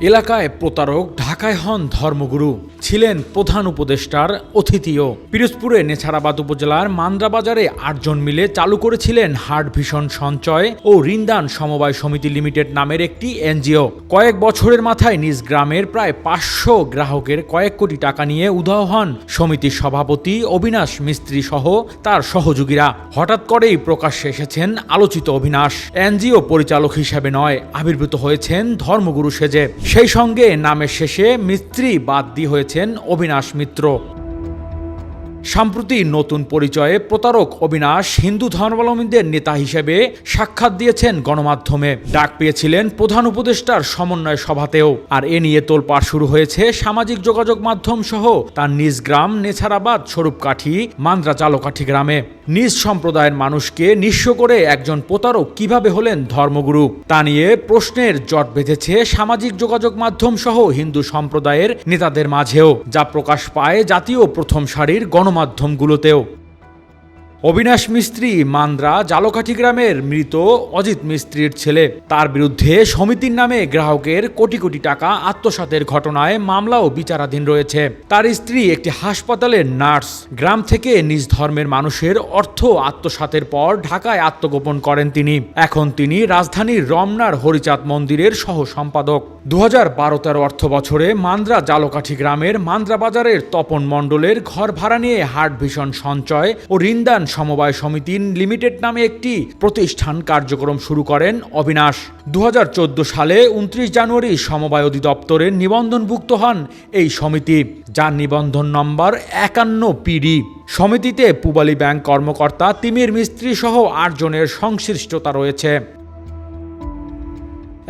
এলাকায় প্রতারক ঢাকায় হন ধর্মগুরু। ছিলেন প্রধান উপদেষ্টার অতিথিও। পিরোজপুরে নেছারাবাদ উপজেলার মান্দ্রা বাজারে আটজন মিলে চালু করেছিলেন হার্ট ভীষণ সঞ্চয় ও ঋণদান সমবায় সমিতি লিমিটেড নামের একটি এনজিও। কয়েক বছরের মাথায় নিজ গ্রামের প্রায় পাঁচশো গ্রাহকের কয়েক কোটি টাকা নিয়ে উধাও হন সমিতির সভাপতি, অবিনাশ মিস্ত্রি সহ তার সহযোগীরা। হঠাৎ করেই প্রকাশ্যে এসেছেন আলোচিত অবিনাশ। এনজিও পরিচালক হিসেবে নয়, আবির্ভূত হয়েছেন ধর্মগুরু সেজে। সেই সঙ্গে নামের শেষে মিস্ত্রি বাদ দিয়ে হয়েছেন অবিনাশ মিত্র। সম্প্রতি নতুন পরিচয়ে প্রতারক অবিনাশ হিন্দু ধর্মাবলম্বীদের নেতা হিসেবে সাক্ষাৎ দিয়েছেন গণমাধ্যমে। ডাক পেয়েছিলেন প্রধান উপদেষ্টার সমন্বয় সভাতেও। আর এ নিয়ে তোলপাড় শুরু হয়েছে সামাজিক যোগাযোগ মাধ্যম সহ তার নিজ গ্রাম নেছারাবাদ স্বরূপকাঠি মান্দ্রা চালকাঠি গ্রামে। নিজ সম্প্রদায়ের মানুষকে নিঃস্ব করে একজন প্রতারক কীভাবে হলেন ধর্মগুরু? তা নিয়ে প্রশ্নের জট বেঁধেছে সামাজিক যোগাযোগ মাধ্যম সহ হিন্দু সম্প্রদায়ের নেতাদের মাঝেও, যা প্রকাশ পায় জাতীয় প্রথম সারির গণমাধ্যমগুলোতেও অবিনাশ মিস্ত্রি মান্দ্রা জালকাঠি গ্রামের মৃত অজিত মিস্ত্রির ছেলে। তার বিরুদ্ধে সমিতির নামে গ্রাহকের কোটি কোটি টাকা আত্মসাতের ঘটনায় মামলাও বিচারাধীন রয়েছে। তার স্ত্রী একটি হাসপাতালের নার্স। গ্রাম থেকে নিজ ধর্মের মানুষের অর্থ আত্মসাতের পর ঢাকায় আত্মগোপন করেন তিনি। এখন তিনি রাজধানীর রমনার হরিচাঁদ মন্দিরের সহ সম্পাদক দু হাজার বারো তেরো অর্থ বছরে মান্দ্রা জালকাঠি গ্রামের মান্দ্রা বাজারের তপন মণ্ডলের ঘর ভাড়া নিয়ে হার্ট ভীষণ সঞ্চয় ও ঋণদান সমবায় সমিতি লিমিটেড নামে একটি প্রতিষ্ঠান কার্যক্রম শুরু করেন অবিনাশ। দু হাজার চোদ্দ সালে উনত্রিশ জানুয়ারি সমবায় অধিদপ্তরের নিবন্ধনভুক্ত হন এই সমিতি, যার নিবন্ধন নম্বর একান্ন পিডি। সমিতিতে পূবালী ব্যাংক কর্মকর্তা, তিমির মিস্ত্রি সহ আটজনের সংশ্লিষ্টতা রয়েছে।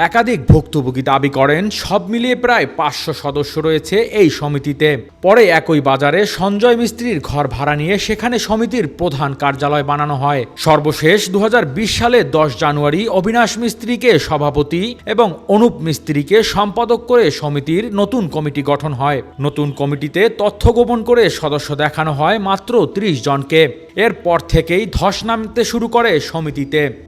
একাধিক ভুক্তভোগী দাবি করেন, সব মিলিয়ে প্রায় পাঁচশো সদস্য রয়েছে এই সমিতিতে। পরে একই বাজারে সঞ্জয় মিস্ত্রির ঘর ভাড়া নিয়ে সেখানে সমিতির প্রধান কার্যালয় বানানো হয়। সর্বশেষ দু সালে দশ জানুয়ারি অবিনাশ মিস্ত্রিকে সভাপতি এবং অনুপ মিস্ত্রিকে সম্পাদক করে সমিতির নতুন কমিটি গঠন হয়। নতুন কমিটিতে তথ্য গোপন করে সদস্য দেখানো হয় মাত্র ত্রিশ জনকে। এরপর থেকেই ধস নামতে শুরু করে সমিতিতে।